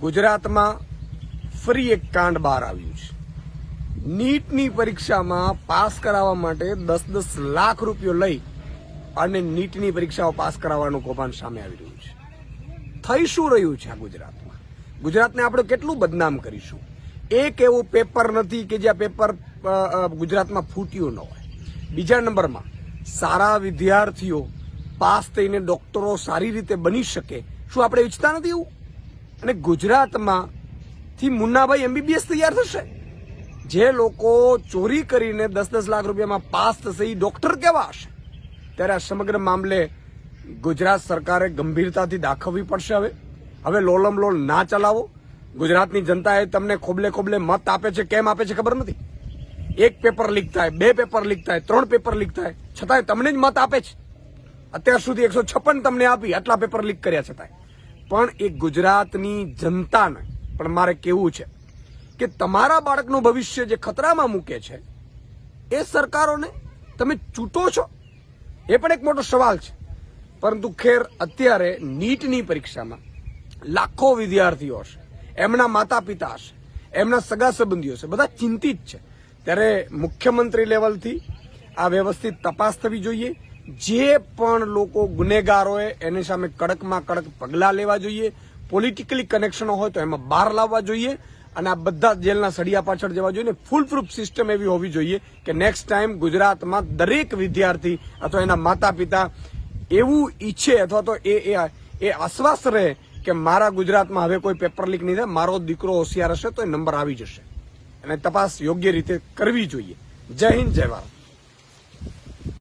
ગુજરાતમાં ફરી એક કાંડ બહાર આવ્યું છે. નીટની પરીક્ષામાં પાસ કરાવવા માટે દસ દસ લાખ રૂપિયો લઈ અને નીટની પરીક્ષાઓ પાસ કરાવવાનું કૌભાંડ સામે આવી રહ્યું છે. થઈ શું રહ્યું છે આ ગુજરાતમાં? ગુજરાતને આપણે કેટલું બદનામ કરીશું? એક એવું પેપર નથી કે જ્યાં પેપર ગુજરાતમાં ફૂટ્યું ન હોય. બીજા નંબરમાં, સારા વિદ્યાર્થીઓ પાસ થઈને ડોક્ટરો સારી રીતે બની શકે, શું આપણે ઈચ્છતા નથી એવું? અને ગુજરાતમાં થી મુન્નાભાઈ એમબીબીએસ તૈયાર થશે. જે લોકો ચોરી કરીને દસ દસ લાખ રૂપિયામાં પાસ થશે એ ડોક્ટર કેવા હશે? ત્યારે આ સમગ્ર મામલે ગુજરાત સરકારે ગંભીરતાથી દાખવવી પડશે હવે. હવે લોલમ લોલ ના ચલાવો. ગુજરાતની જનતાએ તમને ખોબલે ખોબલે મત આપે છે, કેમ આપે છે ખબર નથી? એક પેપર લીક થાય, બે પેપર લીક થાય, ત્રણ પેપર લીક થાય. છતાંય તમને જ મત આપે છે. અત્યાર સુધી એકસો તમને આપી, આટલા પેપર લીક કર્યા છતાંય. પણ એ ગુજરાતની જનતાને, પણ મારે કેવું છે કે તમારા બાળકનું ભવિષ્ય જે ખતરામાં મૂકે છે, એ સરકારોને તમે ચૂંટો છો? એ પણ એક મોટો સવાલ છે. પરંતુ ખેર, અત્યારે નીટની પરીક્ષામાં લાખો વિદ્યાર્થીઓ હશે, એમના માતા પિતા હશે, એમના સગા સંબંધીઓ છે બધા ચિંતિત છે. ત્યારે મુખ્યમંત્રી લેવલથી આ વ્યવસ્થિત તપાસ થવી જોઈએ. જે પણ લોકો ગુનેગાર હોય, એની સામે કડકમાં કડક પગલાં લેવા જોઈએ. પોલિટિકલી કનેક્શનો હોય તો એમાં બહાર લાવવા જોઈએ અને આ બધા જેલના સળિયા પાછળ જવા જોઈએ ફૂલ પ્રૂફ સિસ્ટમ એવી હોવી જોઈએ કે નેક્સ્ટ ટાઈમ ગુજરાતમાં દરેક વિદ્યાર્થી અથવા એના માતા પિતા એવું ઈચ્છે અથવા તો એ એ એ આશ્વાસ રહે કે મારા ગુજરાતમાં હવે કોઈ પેપર લીક નહીં થાય, મારો દીકરો હોશિયાર હશે તો એ નંબર આવી જશે. અને તપાસ યોગ્ય રીતે કરવી જોઈએ. જય હિન્દ, જય ભારત.